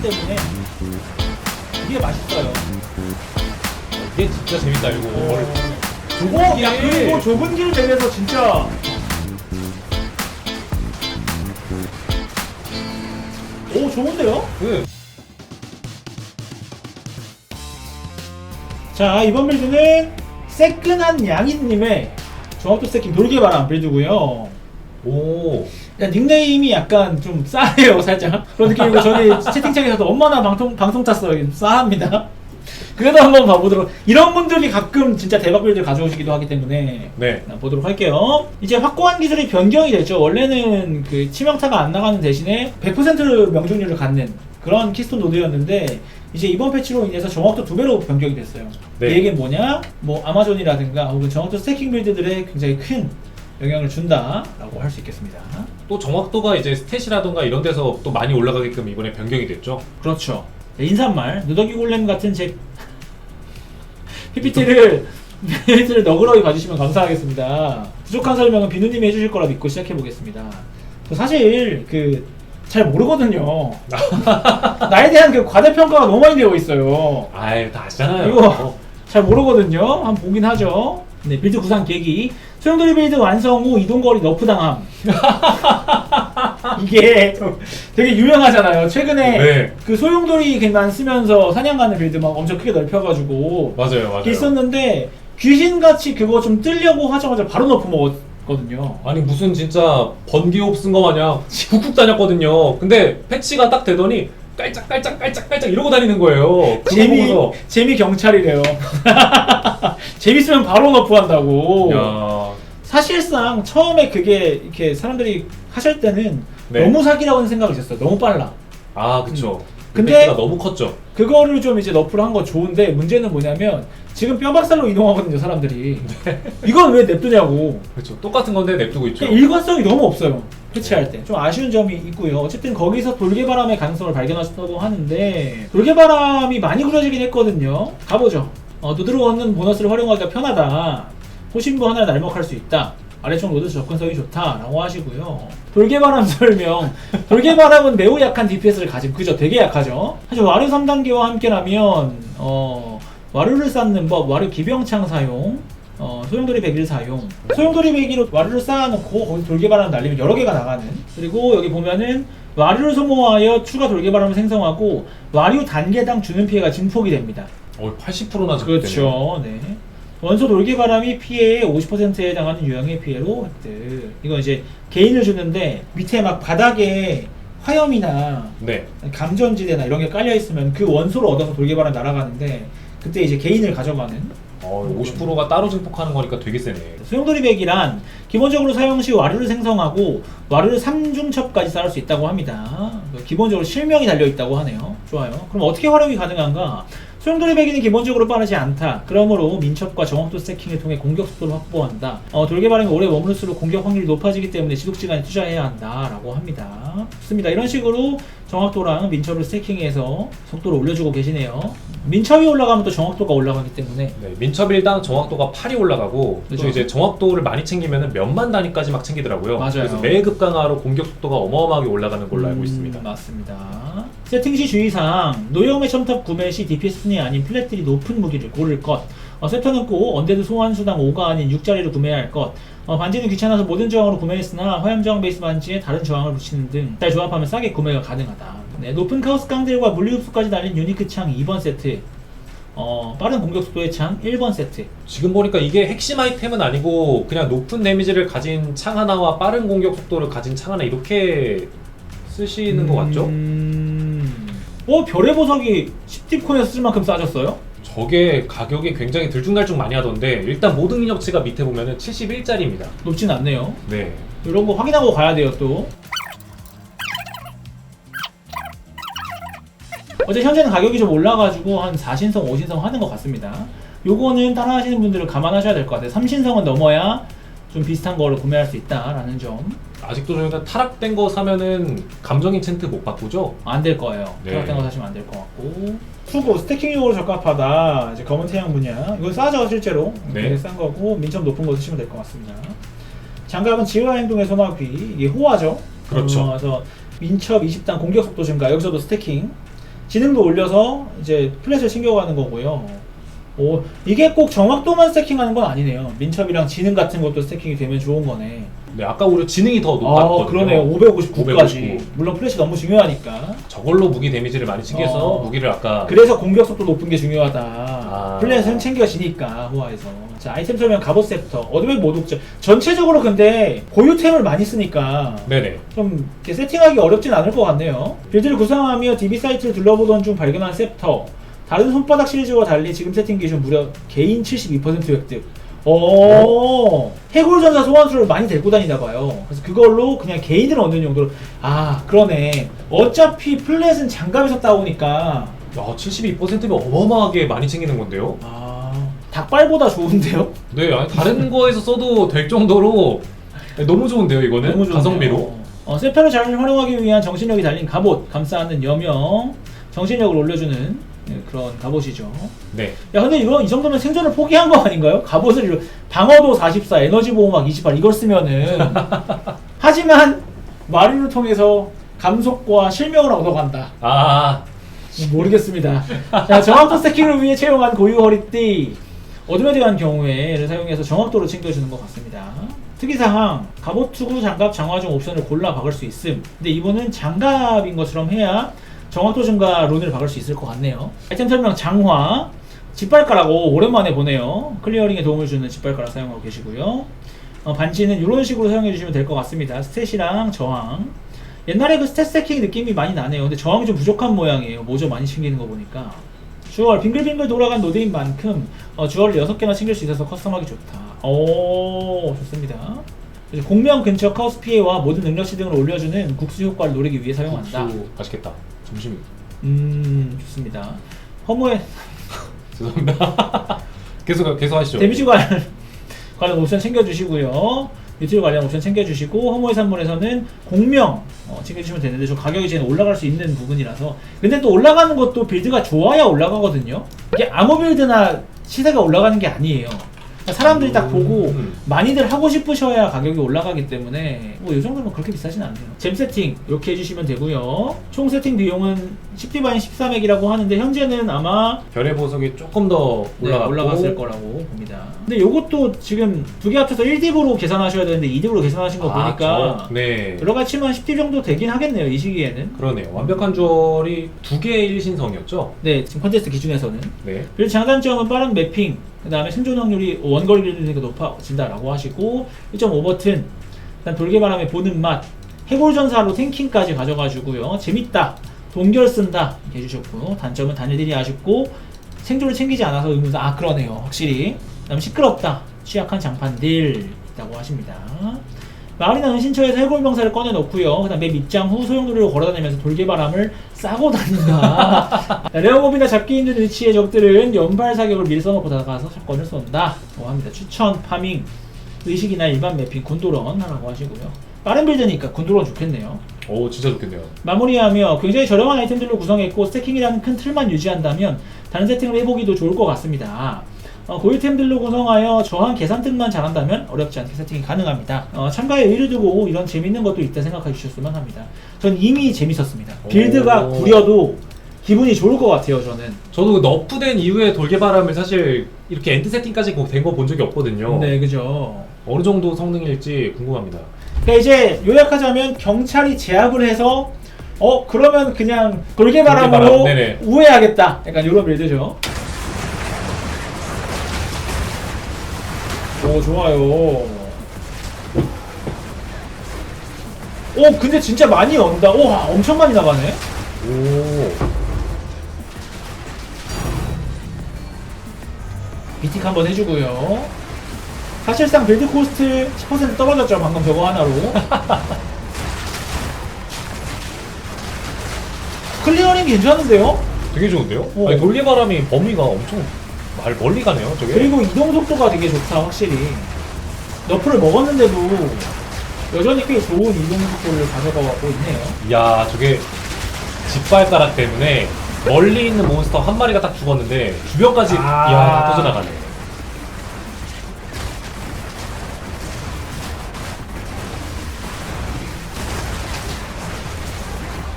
빠르기 때문에 이게 맛있어요. 이게 진짜 재밌다 이거. 저거 야 이게- 그리고 좁은 길 내면서 진짜 오 좋은데요? 그자 이번 빌드는 새끈한 양이님의 정확도 스태킹 돌개바람 빌드고요. 오. 야, 닉네임이 약간 좀 싸해요 살짝 그런 느낌이고 저기 채팅창에서도 엄마나 방송 방송 탔어요 싸합니다. 그래도 한번 봐보도록 이런 분들이 가끔 진짜 대박 빌드 가져오시기도 하기 때문에 네. 자, 보도록 할게요. 이제 확고한 기술이 변경이 됐죠. 원래는 그 치명타가 안 나가는 대신에 100% 명중률을 갖는 그런 키스톤 노드였는데 이제 이번 패치로 인해서 정확도 두 배로 변경이 됐어요. 네. 이 얘기는 뭐냐? 뭐 아마존이라든가 혹은 정확도 스태킹 빌드들에 굉장히 큰 영향을 준다라고 할 수 있겠습니다. 또 정확도가 이제 스탯이라던가 이런 데서 또 많이 올라가게끔 이번에 변경이 됐죠. 그렇죠. 네, 인사말 누더기 골렘 같은 제 PPT를 PPT를 너그러이 봐주시면 감사하겠습니다. 부족한 설명은 비누님이 해주실 거라 믿고 시작해 보겠습니다. 저 사실 그 잘 모르거든요. 나에 대한 그 과대평가가 너무 많이 되어 있어요. 아이 다 아시잖아요. 이거 잘 모르거든요. 한번 보긴 하죠. 네, 빌드 구상 계기. 소용돌이 빌드 완성 후 이동거리 너프 당함. 이게 되게 유명하잖아요. 최근에 네. 그 소용돌이만 쓰면서 사냥 가는 빌드 막 엄청 크게 넓혀가지고 맞아요, 맞아요. 있었는데 귀신같이 그거 좀 뜨려고 하자마자 바로 너프 먹었거든요. 아니 무슨 진짜 번개호흡 쓴거 마냥 훅훅 다녔거든요. 근데 패치가 딱 되더니 깔짝깔짝 깔짝깔짝 이러고 다니는 거예요. 그거 재미 보고서 재미 경찰이래요. 재밌으면 바로 너프한다고. 야 사실상 처음에 그게 이렇게 사람들이 하실 때는 네. 너무 사기라고 생각을 했어요. 너무 빨라. 아 그쵸. 근데- 패치가 너무 컸죠. 그거를 좀 이제 너프를 한거 좋은데 문제는 뭐냐면 지금 뼈박살로 이동하거든요 사람들이. 이건 왜 냅두냐고. 그렇죠. 똑같은 건데 냅두고 있죠. 그러니까 일관성이 너무 없어요. 패치할 때. 좀 아쉬운 점이 있고요. 어쨌든 거기서 돌개바람의 가능성을 발견하셨다고 하는데 돌개바람이 많이 그려지긴 했거든요. 가보죠. 어, 노드로 얻는 보너스를 활용하기가 편하다. 호신부 하나를 날먹할 수 있다. 아래쪽 로드 접근성이 좋다라고 하시고요. 돌개바람 설명. 돌개바람은 매우 약한 DPS를 가진 그죠? 되게 약하죠. 사실 와류 3단계와 함께라면 어, 와류를 쌓는 법, 와류 기병창 사용, 어, 소용돌이 배기를 사용. 소용돌이 배기로 와류를 쌓아놓고 거기 돌개바람 날리면 여러 개가 나가는. 그리고 여기 보면은 와류를 소모하여 추가 돌개바람을 생성하고 와류 단계당 주는 피해가 증폭이 됩니다. 어, 80%나 그렇죠. 네. 원소 돌개바람이 피해의 50%에 해당하는 유형의 피해로 획득. 이거 이제 개인을 주는데 밑에 막 바닥에 화염이나 네. 감전지대나 이런 게 깔려 있으면 그 원소를 얻어서 돌개바람 날아가는데 그때 이제 개인을 가져가는 어, 50%가 따로 증폭하는 거니까 되게 세네. 소용돌이 백이란 기본적으로 사용 시 와류를 생성하고 와류를 3중첩까지 쌓을 수 있다고 합니다. 기본적으로 실명이 달려 있다고 하네요. 좋아요. 그럼 어떻게 활용이 가능한가? 소용돌이 배기는 기본적으로 빠르지 않다. 그러므로 민첩과 정확도 스태킹을 통해 공격 속도를 확보한다. 어, 돌개바람이 오래 머무를수록 공격 확률이 높아지기 때문에 지속시간에 투자해야 한다라고 합니다. 좋습니다. 이런 식으로 정확도랑 민첩을 스태킹해서 속도를 올려주고 계시네요. 민첩이 올라가면 또 정확도가 올라가기 때문에 네, 민첩 일당 정확도가 8이 올라가고 그죠. 또 이제 정확도를 많이 챙기면 몇만 단위까지 막 챙기더라고요. 맞아요. 그래서 매 급 강화로 공격 속도가 어마어마하게 올라가는 걸로 알고 음, 있습니다. 맞습니다. 세팅 시 주의사항 노여움의 첨탑 구매 시 DPS 순위 아닌 플랫들이 높은 무기를 고를 것 어, 세터는 꼭 언데드 소환 수당 5가 아닌 6짜리를 구매해야 할 것. 어, 반지는 귀찮아서 모든 저항으로 구매했으나 화염 저항 베이스 반지에 다른 저항을 붙이는 등 잘 조합하면 싸게 구매가 가능하다. 네, 높은 카오스 깡들과 물리 흡수까지 달린 유니크 창 2번 세트. 어, 빠른 공격 속도의 창 1번 세트. 지금 보니까 이게 핵심 아이템은 아니고 그냥 높은 데미지를 가진 창 하나와 빠른 공격 속도를 가진 창 하나 이렇게 쓰시는 것 같죠? 음... 어, 별의 보석이 10딥코인에서 쓸 만큼 싸졌어요? 저게 가격이 굉장히 들쭉날쭉 많이 하던데 일단 모든 인력치가 밑에 보면은 71짜리입니다. 높진 않네요. 네. 이런 거 확인하고 가야 돼요 또. 어제 현재는 가격이 좀 올라가지고 한 4신성, 5신성 하는 것 같습니다. 요거는 따라 하시는 분들은 감안하셔야 될 것 같아요. 3신성은 넘어야 좀 비슷한 거를 구매할 수 있다라는 점. 아직도 저희가 타락된 거 사면은 감정 인챈트 못 바꾸죠? 안 될 거예요. 네. 그렇다는 거 사시면 안 될 것 같고. 수고 스태킹용으로 적합하다. 이제 검은 태양 분야. 이건 싸죠 실제로. 네. 되게 싼 거고 민첩 높은 거 쓰시면 될 것 같습니다. 장갑은 지휘와 행동의 소나기. 이게 호화죠. 그렇죠. 어, 그래서 민첩 20단 공격 속도 증가 여기서도 스태킹 지능도 올려서 이제 플랫을 챙겨가는 거고요. 오 이게 꼭 정확도만 스태킹하는 건 아니네요. 민첩이랑 지능 같은 것도 스태킹이 되면 좋은 거네. 네, 아까 오히려 지능이 더 높았거든요. 아 그러네요. 559까지 559. 물론 플랫이 너무 중요하니까. 저걸로 무기 데미지를 많이 챙겨서 어. 무기를 아까 그래서 공격 속도 높은 게 중요하다. 아. 플랫은 챙겨지니까 호화에서. 자 아이템 설명 갑옷 셉터 어드벤 모독자 전체적으로 근데 고유템을 많이 쓰니까 네네. 좀 이렇게 세팅하기 어렵진 않을 것 같네요. 빌드를 구성하며 DB 사이트를 둘러보던 중 발견한 셉터. 다른 손바닥 시리즈와 달리 지금 세팅 기준 무려 개인 72% 획득. 어, 해골전사 소환수를 많이 데리고 다니나 봐요. 그래서 그걸로 그냥 개인을 얻는 용도로. 아, 그러네. 어차피 플랫은 장갑에서 따오니까. 야, 72%면 어마어마하게 많이 챙기는 건데요. 아, 닭발보다 좋은데요? 네, 아니, 다른 거에서 써도 될 정도로 너무 좋은데요, 이거는 너무 좋네요. 가성비로. 어, 세편을 잘 활용하기 위한 정신력이 달린 갑옷, 감싸는 여명, 정신력을 올려주는 네, 그런 갑옷이죠. 네. 야 근데 이거 이 정도면 생존을 포기한 거 아닌가요? 갑옷을 방어도 44, 에너지 보호막 28 이걸 쓰면은 하지만 마리를 통해서 감속과 실명을 얻어간다. 아, 모르겠습니다. 자 정확도 스태킹을 위해 채용한 고유 허리띠 어둠에 대한 경우에를 사용해서 정확도를 챙겨주는 것 같습니다. 특이사항 갑옷 투구 장갑 장화 중 옵션을 골라 박을 수 있음. 근데 이분은 장갑인 것처럼 해야 정확도 증가 룬을 박을 수 있을 것 같네요. 아이템 설명 장화 짓발가락 오 오랜만에 보네요. 클리어링에 도움을 주는 짓발가락 사용하고 계시고요. 어, 반지는 이런 식으로 사용해 주시면 될 것 같습니다. 스탯이랑 저항. 옛날에 그 스탯 스태킹 느낌이 많이 나네요. 근데 저항이 좀 부족한 모양이에요. 모조 많이 챙기는 거 보니까. 주얼 빙글빙글 돌아간 노드인 만큼 어, 주얼을 6개나 챙길 수 있어서 커스텀하기 좋다. 오 좋습니다. 공명 근처 카우스 피해와 모든 능력치 등을 올려주는 국수 효과를 노리기 위해 사용한다. 국수 맛있겠다. 점심. 음 좋습니다. 허무의 죄송합니다. 계속 계속 하시죠. 데미지 관련 관련 옵션 챙겨주시고요. 유틸 관련 옵션 챙겨주시고 허무의 산물에서는 공명 어, 챙겨주시면 되는데 저 가격이 지금 올라갈 수 있는 부분이라서 근데 또 올라가는 것도 빌드가 좋아야 올라가거든요. 이게 아무 빌드나 시세가 올라가는 게 아니에요. 그러니까 사람들이 딱 보고 음. 많이들 하고 싶으셔야 가격이 올라가기 때문에 뭐 이 정도면 그렇게 비싸진 않네요. 잼 세팅 이렇게 해주시면 되고요. 총 세팅 비용은 10디바인 13액이라고 하는데 현재는 아마 별의 보석이 조금 더 네, 올라갔고 올라갔을 거라고 봅니다. 근데 요것도 지금 두 개 합쳐서 1딥으로 계산하셔야 되는데 2딥으로 계산하신 거 아, 보니까 저- 네. 들어가 치면 10딥 정도 되긴 하겠네요. 이 시기에는. 그러네요. 완벽한 주얼이 두 개의 일신성이었죠. 네, 지금 컨테스트 기준에서는. 네. 그리고 장단점은 빠른 매핑, 그 다음에 생존 확률이 원거리 빌드니까 높아진다라고 하시고 1.5버튼, 그다음 돌개바람에 보는 맛, 해골전사로 탱킹까지 가져가지고요. 재밌다, 동결 쓴다 이렇게 해주셨고 단점은 단일들이 아쉽고 생존을 챙기지 않아서 의문사 아 그러네요 확실히 그 다음 시끄럽다 취약한 장판들 있다고 하십니다. 마을이나 은신처에서 해골병사를 꺼내놓고요. 그 다음 맵 입장 후 소용돌이로 걸어다니면서 돌개바람을 싸고 다닌다. 레어몹이나 잡기 힘든 위치의 적들은 연발 사격을 미리 써놓고 다가가서 사건을 쏜다. 고 합니다. 추천, 파밍, 의식이나 일반 매핑, 군도런 하라고 하시고요. 빠른 빌드니까 군도런 좋겠네요. 오 진짜 좋겠네요. 마무리하며 굉장히 저렴한 아이템들로 구성했고 스태킹이라는 큰 틀만 유지한다면 다른 세팅을 해보기도 좋을 것 같습니다. 어, 고유템들로 구성하여 저항 계산등만 잘한다면 어렵지 않게 세팅이 가능합니다. 어, 참가에 의를 두고 이런 재밌는 것도 있다 생각해 주셨으면 합니다. 전 이미 재밌었습니다. 빌드가 오. 구려도 기분이 좋을 것 같아요, 저는. 저도 그 너프된 이후에 돌개바람을 사실 이렇게 엔드 세팅까지 된 거 본 적이 없거든요. 네, 그죠. 어느 정도 성능일지 궁금합니다. 그러니까 이제 요약하자면 경찰이 제압을 해서 어 그러면 그냥 돌개바람으로 돌개바람, 네네. 우회하겠다. 약간 이런 빌드죠. 오 좋아요. 오 근데 진짜 많이 온다. 와 엄청 많이 나가네. 오. 비틱 한번 해주고요. 사실상 빌드 코스트 10% 떨어졌죠 방금 저거 하나로. 클리어링 괜찮은데요? 되게 좋은데요? 오. 아니, 돌개바람이 범위가 엄청 말 멀리 가네요. 저게. 그리고 이동 속도가 되게 좋다 확실히 너프를 먹었는데도 여전히 꽤 좋은 이동 속도를 가져가고 있네요 이야 저게 짓발가락 때문에 멀리 있는 몬스터 한 마리가 딱 죽었는데 주변까지 아. 이야 다 터져나가네.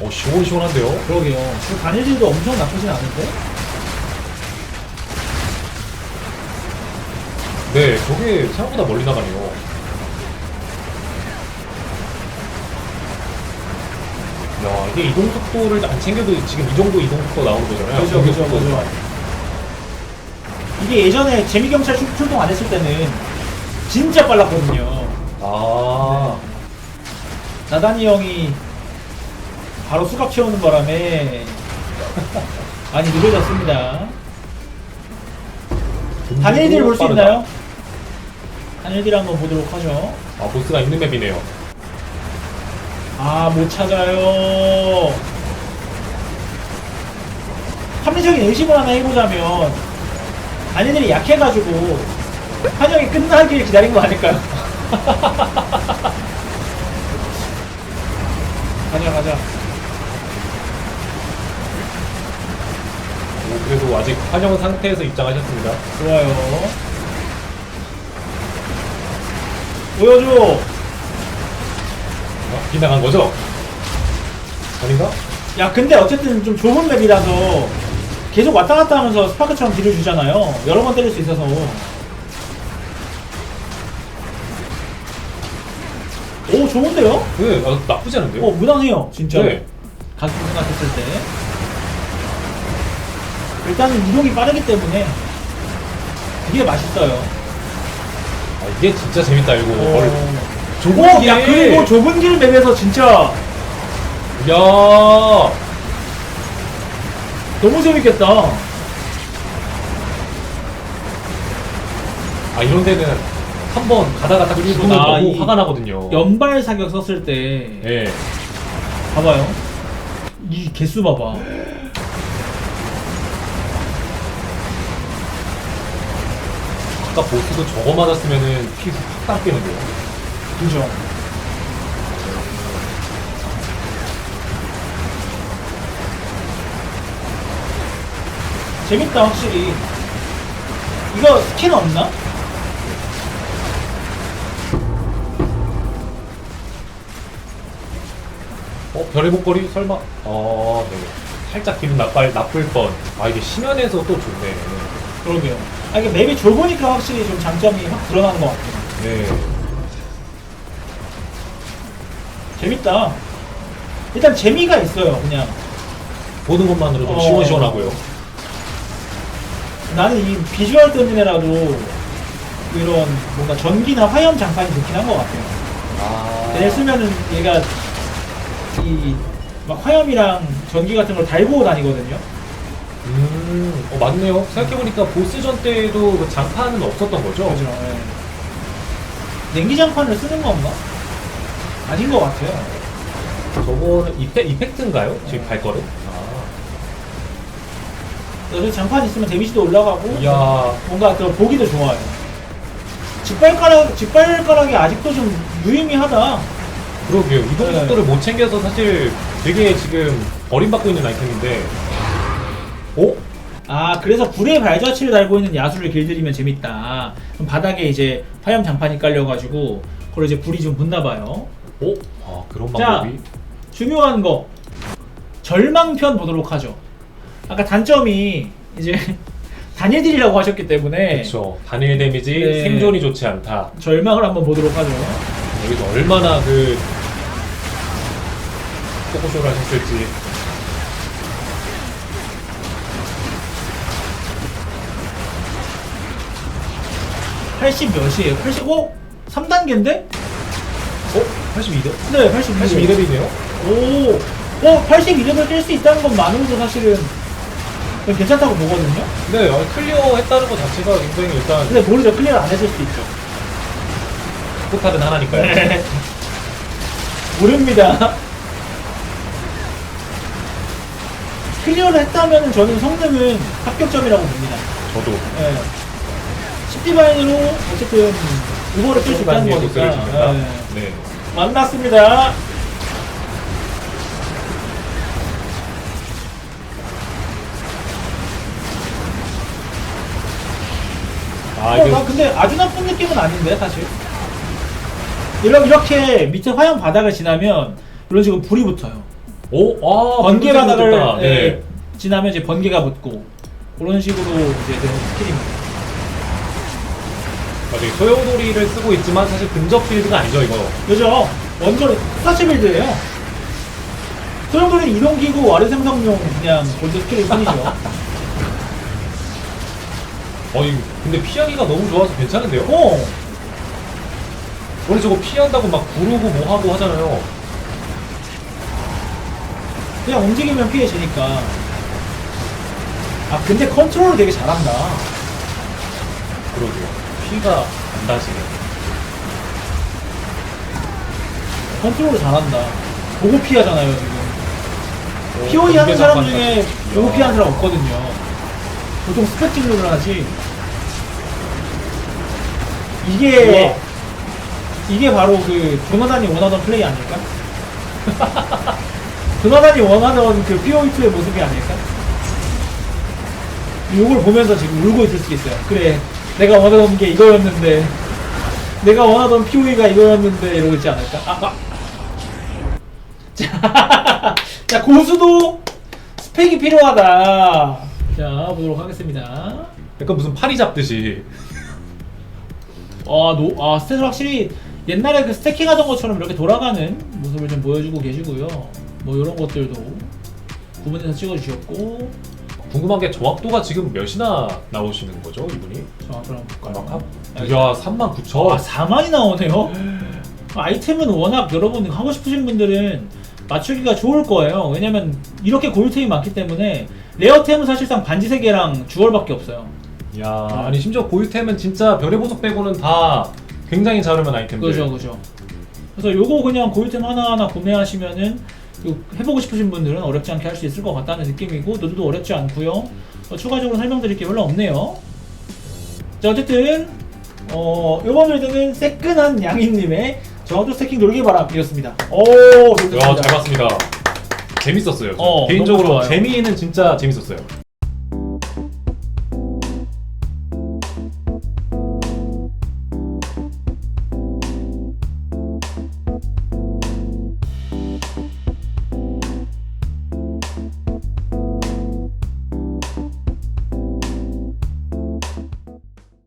오 시원시원한데요? 그러게요. 그 단일질도 엄청 나쁘진 않은데? 네, 저게 생각보다 멀리 나가네요. 야, 이게 이동 속도를 안 챙겨도 지금 이 정도 이동 속도 나오는 거잖아요. 그죠, 공격 그죠. 그죠. 이게 예전에 재미경찰 출- 출동 안 했을 때는 진짜 빨랐거든요. 아, 나단이 형이 바로 수갑 채우는 바람에 많이 느려졌습니다. 단일딜 볼 수. 있나요? 단일딜 한번 보도록 하죠. 아, 보스가 있는 맵이네요. 아, 못 찾아요. 합리적인 의심을 하나 해보자면, 단일딜이 약해가지고, 한영이 끝나길 기다린 거 아닐까요? 가자, 가자. 오, 그래도 아직 환영 상태에서 입장하셨습니다. 좋아요. 보여줘. 아, 빗나간 거죠? 아닌가? 야, 근데 어쨌든 좀 좁은 맵이라서 계속 왔다 갔다 하면서 스파크처럼 딜을 주잖아요. 여러 번 때릴 수 있어서. 오, 좋은데요? 네, 아, 나쁘지 않은데요? 어, 무난해요, 진짜. 네. 가끔 생각했을 때. 일단은 이동이 빠르기 때문에 이게 맛있어요. 아, 이게 진짜 재밌다, 이거. 오, 헐. 좁은 오, 길에- 야, 그리고 좁은 길 맵에서 진짜 야 너무 재밌겠다. 아, 이런 데는 한 번 가다가 딱 그리고 죽으면 나 너무 이 화가 나거든요. 연발 사격 썼을 때 예. 봐봐요. 이 개수 봐봐. 아까 보스도 저거 맞았으면은 피확 깎이는데요. 그죠? 재밌다 확실히. 이거 스킨 없나? 어, 별의 목걸이? 설마? 아, 네. 살짝 기분 나쁠, 나쁠 뻔. 아, 이게 심연에서 또 좋네. 그러게요. 아 이게 맵이 좁으니까 확실히 좀 장점이 확 드러나는 것 같아요. 네. 재밌다. 일단 재미가 있어요. 그냥 보는 것만으로도 어. 시원시원하고요. 나는 이 비주얼 때문에라도 이런 뭔가 전기나 화염 장판이 좋긴 한 것 같아요. 아. 쓰면은 얘가 이 막 화염이랑 전기 같은 걸 달고 다니거든요. 음, 어, 맞네요. 생각해보니까 보스전 때도 그 장판은 없었던 거죠? 그죠? 예. 냉기 장판을 쓰는 건가? 아닌 것 같아요. 저거는 이펙, 이펙트인가요? 지금 네. 발걸음? 아. 그래서 장판 있으면 데미지도 올라가고 이야. 뭔가 더 보기도 좋아요. 직발가락 직발가락이 아직도 좀 유의미하다. 그러게요. 이동 네. 속도를 못 챙겨서 사실 되게 지금 버림받고 있는 아이템인데. 어? 아 그래서 불의 발자취를 달고 있는 야수를 길들이면 재밌다. 그럼 바닥에 이제 화염 장판이 깔려가지고 그걸 이제 불이 좀 붙나 봐요. 어? 아, 그런 자. 방법이? 중요한 거 절망편 보도록 하죠. 아까 단점이 이제 단일딜이라고 하셨기 때문에 그렇죠. 단일 데미지, 네. 생존이 좋지 않다. 절망을 한번 보도록 하죠. 여기서 얼마나 그 포커쇼를 하셨을지. 80 몇이에요? 85? 3단계인데? 어? 82렙? 네, 82. 82렙이네요? 오, 어, 82렙을 깰 수 있다는 것만으로도 사실은 괜찮다고 보거든요. 네, 아, 클리어 했다는 것 자체가 굉장히 일단 근데 모르죠. 클리어 안 했을 수도 있죠. 포탈은 하나니까요. 네. 모릅니다. 클리어를 했다면 저는 성능은 합격점이라고 봅니다. 저도. 예. 10디바인으로 어쨌든 우버를 뛸수 있다는 거니까. 예. 네. 만났습니다. 아, 어, 나 근데 아주 나쁜 느낌은 아닌데 사실. 이렇게, 이렇게 밑에 화염 바닥을 지나면 이런 식으로 불이 붙어요. 오, 아, 번개 바닥을. 예, 네. 지나면 이제 번개가 붙고 그런 식으로 이제 되는 스킬입니다. 맞아요. 소용돌이를 쓰고 있지만 사실 근접 빌드가 아니죠 이거. 그죠? 원거리 스타치 빌드예요. 소형돌이 이동기구 와류 생성용 그냥 골드 스킬일 뿐이죠. 어이 근데 피하기가 너무 좋아서 괜찮은데요? 어, 원래 저거 피한다고 막 구르고 뭐 하고 하잖아요. 그냥 움직이면 피해지니까. 아 근데 컨트롤을 되게 잘한다. 그러게요. 피가 안 다시네. 컨트롤을 잘한다. 보고 피하잖아요 지금. 오, POE 하는 사람 중에 보고. 피하는 사람 없거든요. 보통 스펙 진로를 하지. 이게 우와. 이게 바로 그 조나단이 원하던 플레이 아닐까? 조나단이 원하던 그 POE2의 모습이 아닐까? 이걸 보면서 지금 울고 있을 수 있어요. 그래, 내가 원하던 게 이거였는데, 내가 원하던 POE가 이거였는데 이러고 있지 않을까? 아, 아. 자, 자 고수도 스펙이 필요하다. 자 보도록 하겠습니다. 약간 무슨 파리 잡듯이. 아, 노, 아 스탯을 확실히 옛날에 그 스태킹 하던 것처럼 이렇게 돌아가는 모습을 좀 보여주고 계시고요. 뭐 이런 것들도 구분해서 찍어주셨고, 궁금한 게 정확도가 지금 몇이나 나오시는 거죠 이분이? 자 그럼 볼까요? 막 아, 야 3만 9천. 아 4만이 나오네요. 아이템은 워낙 여러분 하고 싶으신 분들은 맞추기가 좋을 거예요. 왜냐면 이렇게 고유템이 많기 때문에 레어템은 사실상 반지 세 개랑 주얼밖에 없어요. 야 아니 심지어 고유템은 진짜 별의 보석 빼고는 다 굉장히 잘 오면 아이템들. 그죠 그죠 그래서 요거 그냥 고유템 하나하나 구매하시면은 요 해보고 싶으신 분들은 어렵지 않게 할 수 있을 것 같다는 느낌이고 노드도 어렵지 않고요 어, 추가적으로 설명드릴 게 별로 없네요 자 어쨌든 어 요번 빌드는 새끈한 양인님의 저도 스태킹 놀기 바람이었습니다 오 좋습니다 야, 잘 봤습니다. 재밌었어요. 어, 개인적으로 좋아요. 재미는 진짜 재밌었어요.